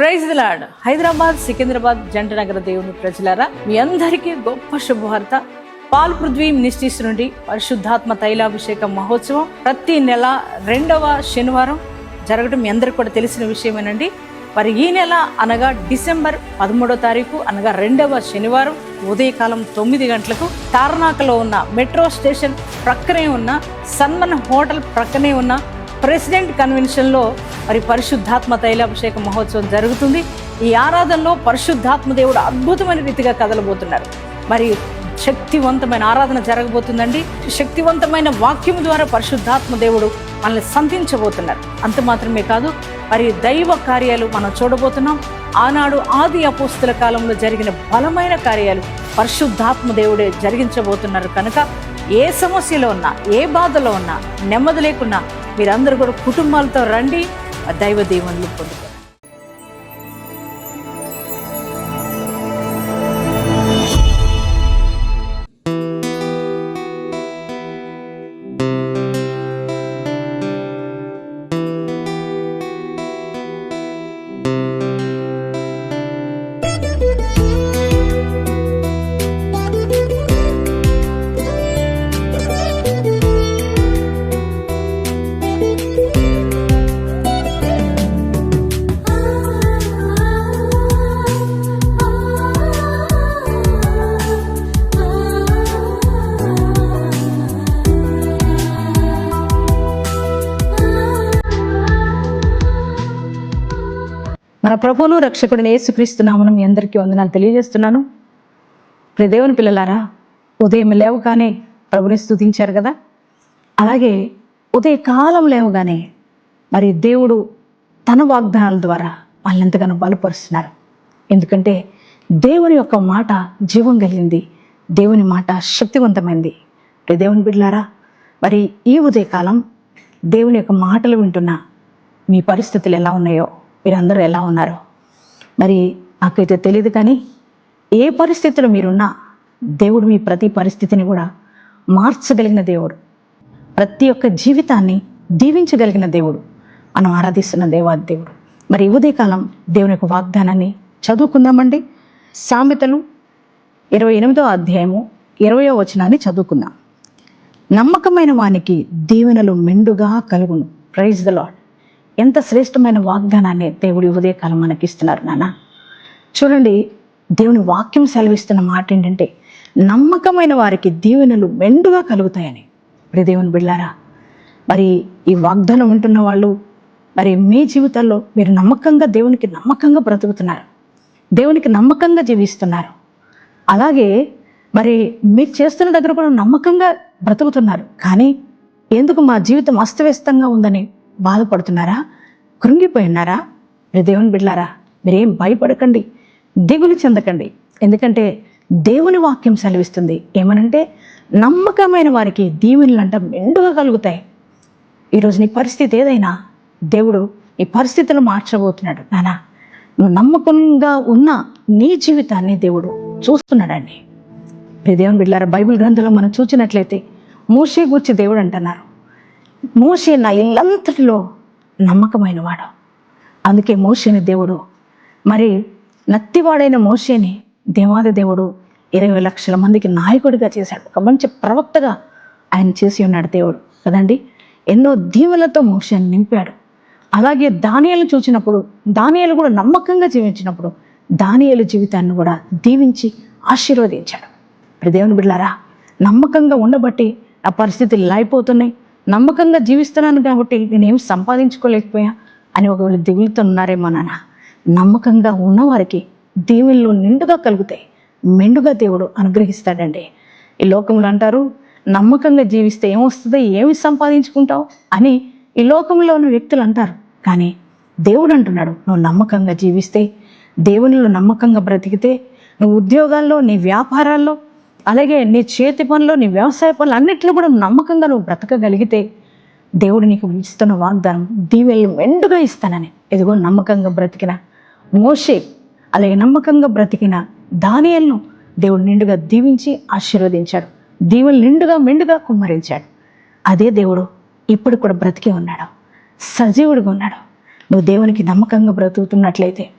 Praise lord Hyderabad Secunderabad జంట నగర దేవుని ప్రజలారా మీ అందరికీ గొప్ప శుభవార్త. పాల్ పృథ్వీ మినిస్ట్రీస్ నుండి పరిశుద్ధాత్మ తైలాభిషేక మహోత్సవం ప్రతి నెల రెండవ శనివారం జరగడం మీ అందరికి కూడా తెలిసిన విషయమేనండి. మరి ఈ నెల అనగా డిసెంబర్ పదమూడో తారీఖు అనగా రెండవ శనివారం ఉదయకాలం తొమ్మిది గంటలకు తార్నాకలో ఉన్న మెట్రో స్టేషన్ ప్రక్కనే ఉన్న సన్మన్ హోటల్ ప్రక్కనే ఉన్న ప్రెసిడెంట్ కన్వెన్షన్లో మరి పరిశుద్ధాత్మ తైలాభిషేక మహోత్సవం జరుగుతుంది. ఈ ఆరాధనలో పరిశుద్ధాత్మ దేవుడు అద్భుతమైన రీతిగా కదలబోతున్నారు. మరి శక్తివంతమైన ఆరాధన జరగబోతుందండి. శక్తివంతమైన వాక్యం ద్వారా పరిశుద్ధాత్మ దేవుడు మనల్ని సంధించబోతున్నారు. అంత మాత్రమే కాదు మరి దైవ కార్యాలు మనం చూడబోతున్నాం. ఆనాడు ఆది అపోస్తుల కాలంలో జరిగిన బలమైన కార్యాలు పరిశుద్ధాత్మ దేవుడే జరిగించబోతున్నారు కనుక ఏ సమస్యలో ఉన్నా ఏ బాధలో ఉన్నా నెమ్మది లేకున్నా మీరందరూ కూడా కుటుంబాలతో రండి ఆ దైవ దీవెనలు పొందుకోండి మన ప్రభువును రక్షకుడిని ఏసుక్రీస్తున్నామని మీ అందరికీ వందనాలు తెలియజేస్తున్నాను. ప్రియ దేవుని పిల్లలారా ఉదయం లేవగానే ప్రభుని స్తుతించారు కదా? అలాగే ఉదయకాలం లేవగానే మరి దేవుడు తన వాగ్దానాల ద్వారా వాళ్ళని ఎంతగానో బలపరుస్తున్నారు. ఎందుకంటే దేవుని యొక్క మాట జీవం కలిగింది. దేవుని మాట శక్తివంతమైంది. ప్రియ దేవుని బిడ్డలారా మరి ఈ ఉదయకాలం దేవుని యొక్క మాటలు వింటున్న మీ పరిస్థితులు ఎలా ఉన్నాయో మీరందరూ ఎలా ఉన్నారో? మరి నాకైతే తెలియదు కానీ ఏ పరిస్థితిలో మీరున్నా దేవుడు మీ ప్రతి పరిస్థితిని కూడా మార్చగలిగిన దేవుడు. ప్రతి ఒక్క జీవితాన్ని దీవించగలిగిన దేవుడు. మనం ఆరాధిస్తున్న దేవాది దేవుడు. మరి ఉదయకాలం దేవుని యొక్క వాగ్దానాన్ని చదువుకుందామండి. సామెతలు ఇరవై ఎనిమిదో అధ్యాయము ఇరవయో వచనాన్ని చదువుకుందాం. నమ్మకమైన వానికి దీవెనలు మెండుగా కలుగును. ప్రైజ్ ద లాడ్ ఎంత శ్రేష్టమైన వాగ్దానాన్ని దేవుడి ఉదయకాలం మనకి ఇస్తున్నారు నాన్న. చూడండి దేవుని వాక్యం సెలవిస్తున్న మాట ఏంటంటే నమ్మకమైన వారికి దీవెనలు మెండుగా కలుగుతాయని. ఇప్పుడు దేవుని బిళ్ళారా మరి ఈ వాగ్దానం ఉంటున్న వాళ్ళు మరి మీ జీవితాల్లో మీరు నమ్మకంగా దేవునికి నమ్మకంగా బ్రతుకుతున్నారు దేవునికి నమ్మకంగా జీవిస్తున్నారు. అలాగే మరి మీరు చేస్తున్న దగ్గర కూడా నమ్మకంగా బ్రతుకుతున్నారు. కానీ ఎందుకు మా జీవితం అస్తవ్యస్తంగా ఉందని బాధపడుతున్నారా? కృంగిపోయి ఉన్నారా మీరు దేవుని బిడ్డారా మీరేం భయపడకండి దిగులు చెందకండి. ఎందుకంటే దేవుని వాక్యం సెలవిస్తుంది. ఏమనంటే నమ్మకమైన వారికి దీవెనలంట మెండుగా కలుగుతాయి. ఈరోజు నీ పరిస్థితి ఏదైనా దేవుడు నీ పరిస్థితులు మార్చబోతున్నాడు. నానా నువ్వు నమ్మకంగా ఉన్న నీ జీవితాన్ని దేవుడు చూస్తున్నాడండి. దేవుని బిడ్డారా బైబిల్ గ్రంథంలో మనం చూసినట్లయితే మోషే గురించి దేవుడు అంటున్నారు. మోషే నా ఇల్లంతటిలో నమ్మకమైన వాడు అందుకే మోషేని దేవుడు మరి నత్తివాడైన మోషేని దేవాది దేవుడు ఇరవై లక్షల మందికి నాయకుడిగా చేశాడు. ఒక మంచి ప్రవక్తగా ఆయన చేసి ఉన్నాడు దేవుడు కదండి? ఎన్నో దీవులతో మోషేని నింపాడు. అలాగే దానియాలు చూసినప్పుడు దానియాలు కూడా నమ్మకంగా జీవించినప్పుడు దానియాలు జీవితాన్ని కూడా దీవించి ఆశీర్వదించాడు. ఇప్పుడు దేవుని బిడ్డారా నమ్మకంగా ఉండబట్టి నా పరిస్థితులు ఇలా అయిపోతున్నాయి. నమ్మకంగా జీవిస్తున్నాను కాబట్టి నేనేం సంపాదించుకోలేకపోయా అని ఒకవేళ దిగులుతో ఉన్నారేమో నాన్న నమ్మకంగా ఉన్నవారికి దేవుళ్ళు నిండుగా కలుగుతాయి. మెండుగా దేవుడు అనుగ్రహిస్తాడండి. ఈ లోకంలో అంటారు నమ్మకంగా జీవిస్తే ఏమొస్తుందో ఏమి సంపాదించుకుంటావు అని ఈ లోకంలో ఉన్న వ్యక్తులు అంటారు. కానీ దేవుడు అంటున్నాడు నువ్వు నమ్మకంగా జీవిస్తే దేవునిలో నమ్మకంగా బ్రతికితే నువ్వు ఉద్యోగాల్లో నీ వ్యాపారాల్లో అలాగే నీ చేతి పనులు నీ వ్యవసాయ పనులు అన్నిట్లో కూడా నమ్మకంగా నువ్వు బ్రతకగలిగితే దేవుడు నీకు ఇస్తున్న వాగ్దానం దీవెలు మెండుగా ఇస్తానని. ఎదుగో నమ్మకంగా బ్రతికిన మోషే అలాగే నమ్మకంగా బ్రతికిన దానియల్ను దేవుడు నిండుగా దీవించి ఆశీర్వదించాడు. దీవెలు నిండుగా మెండుగా కుమ్మరించాడు. అదే దేవుడు ఇప్పుడు కూడా బ్రతికే ఉన్నాడు. సజీవుడిగా ఉన్నాడు. నువ్వు దేవునికి నమ్మకంగా బ్రతుకుతున్నట్లయితే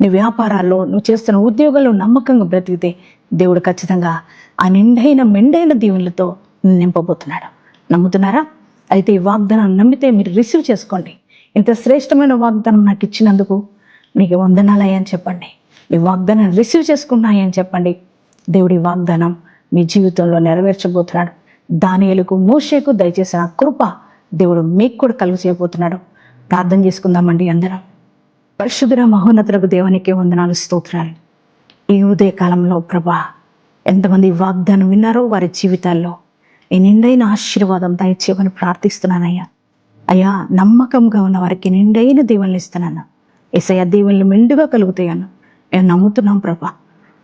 నీ వ్యాపారాల్లో నువ్వు చేస్తున్న ఉద్యోగాల్లో నమ్మకంగా బ్రతికితే దేవుడు ఖచ్చితంగా ఆ నిండైన మెండైన దీవులతో నింపబోతున్నాడు. నమ్ముతున్నారా? అయితే ఈ వాగ్దానం నమ్మితే మీరు రిసీవ్ చేసుకోండి. ఇంత శ్రేష్టమైన వాగ్దానం నాకు ఇచ్చినందుకు మీకు వందనాలయ్యని చెప్పండి. ఈ వాగ్దానం రిసీవ్ చేసుకున్నాయని చెప్పండి. దేవుడి వాగ్దానం మీ జీవితంలో నెరవేర్చబోతున్నాడు. దానియలకు మోషేకు దయచేసిన కృప దేవుడు మీకు కూడా కలుగు చేయబోతున్నాడు. ప్రార్థన చేసుకుందామండి అందరం. పరిశుద్ధ మహోన్నతులకు దేవునికి వందనాలు స్తోత్రాలు. ఈ ఉదయ కాలంలో ప్రభా ఎంతమంది వాగ్దానం విన్నారో వారి జీవితాల్లో ఈ నిండైన ఆశీర్వాదం దయచేయమని ప్రార్థిస్తున్నానయ్యా. అయ్యా నమ్మకంగా ఉన్న వారికి నిండైన దీవెనలు ఇస్తున్నాను. ఎసయ దీవెనలు మెండుగా కలుగుతాయను మేము నమ్ముతున్నాం ప్రభా.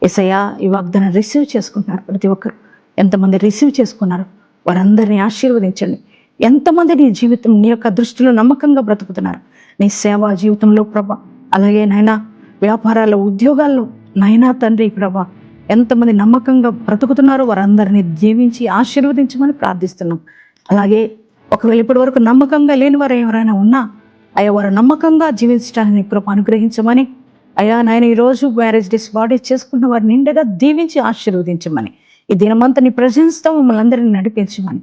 ఎసయ్య ఈ వాగ్దానం రిసీవ్ చేసుకుంటున్నారు ప్రతి ఒక్కరు. ఎంతమంది రిసీవ్ చేసుకున్నారు వారందరినీ ఆశీర్వదించండి. ఎంతమంది నీ జీవితం నీ యొక్క దృష్టిలో నమ్మకంగా బ్రతుకుతున్నారు? నీ సేవా జీవితంలో ప్రభా అలాగే నైనా వ్యాపారాల్లో ఉద్యోగాల్లో నైనా తండ్రి ప్రభా ఎంతమంది నమ్మకంగా బ్రతుకుతున్నారో వారందరినీ జీవించి ఆశీర్వదించమని ప్రార్థిస్తున్నాం. అలాగే ఒకవేళ ఇప్పటి వరకు నమ్మకంగా లేని వారు ఎవరైనా ఉన్నా అయ్యా వారు నమ్మకంగా జీవించడానికి కృప అనుగ్రహించమని అయ్యా నాయన ఈరోజు మ్యారేజ్ డేస్ బాడీ చేసుకున్న వారిని నిండగా దీవించి ఆశీర్వదించమని ఈ దినమంతా నీ ప్రజెన్స్తో మమ్మల్ని అందరినీ నడిపించమని